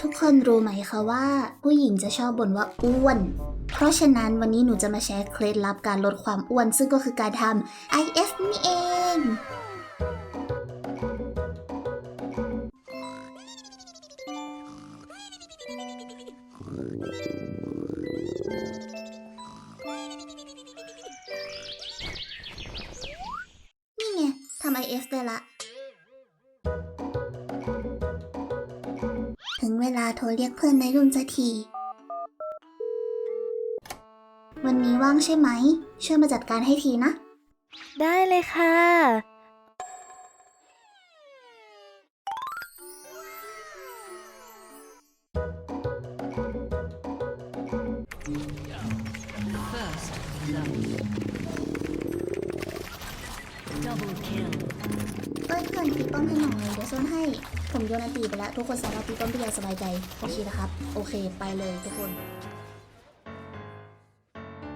ทุกคนรู้ไหมคะว่า ผู้หญิงจะชอบบ่นว่าอ้วน เพราะฉะนั้นวันนี้หนูจะมาแชร์เคล็ดลับการลดความอ้วน ซึ่งก็คือการทำ IF นี่เอง นี่ไงทำ IF ได้ละ ถึงเวลาโทรเรียกเพื่อนในรุ่นสักที วันนี้ว่างใช่ไหม ช่วยมาจัดการให้ทีนะ ได้เลยค่ะ First love. Double kill. เอ้ยเพื่อนตีป้อมให้หน่อย เดี๋ยวโซนให้ ผมโยนอันตีไปแล้ว ทุกคนสามารถตีป้อมได้อย่างสบายใจ โอเคนะครับ โอเค ไปเลยทุกคน